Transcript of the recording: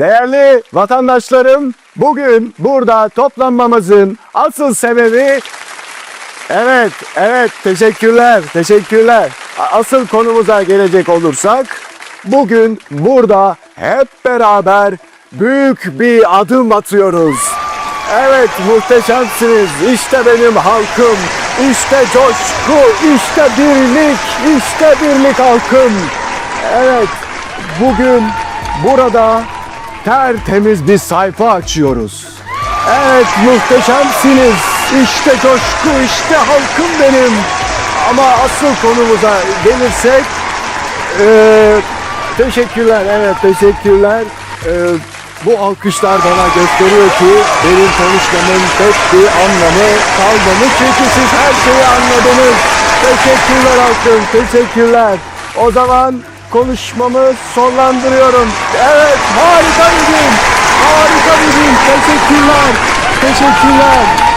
Değerli vatandaşlarım, bugün burada toplanmamızın asıl sebebi Evet, evet teşekkürler, teşekkürler. Asıl konumuza gelecek olursak, bugün burada hep beraber büyük bir adım atıyoruz. Evet, muhteşemsiniz. İşte benim halkım, işte coşku, işte birlik, işte birlik halkım. Evet, bugün burada tertemiz bir sayfa açıyoruz. Evet muhteşemsiniz. İşte coşku, işte halkım benim. Ama asıl konumuza gelirsek eee, teşekkürler, evet teşekkürler. Eee, bu alkışlar bana gösteriyor ki benim konuşmamın pek bir anlamı kalmamış. Çünkü siz her şeyi anladınız. Teşekkürler halkım, teşekkürler. O zaman konuşmamı sonlandırıyorum. Evet, harika bir gün. Harika bir gün. Teşekkürler. Teşekkürler.